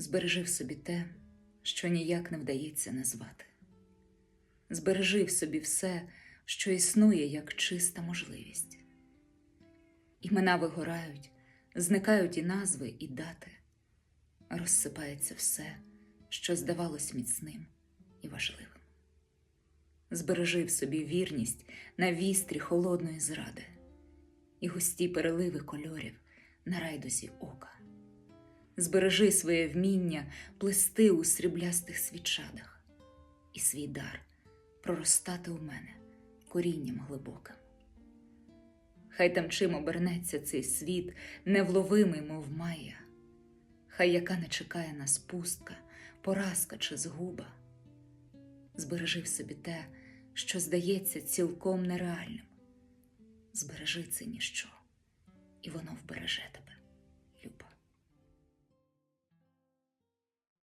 Збережи в собі те, що ніяк не вдається назвати. Збережи в собі все, що існує як чиста можливість. Імена вигорають, зникають і назви, і дати, розсипається все, що здавалось міцним і важливим. Збережи в собі вірність на вістрі холодної зради і густі переливи кольорів на райдузі ока. Збережи своє вміння плести у сріблястих свічадах і свій дар проростати у мене корінням глибоким. Хай там чим обернеться цей світ, невловимий, мов майя, хай яка не чекає нас пустка, поразка чи згуба. Збережи в собі те, що здається цілком нереальним. Збережи це ніщо, і воно вбереже.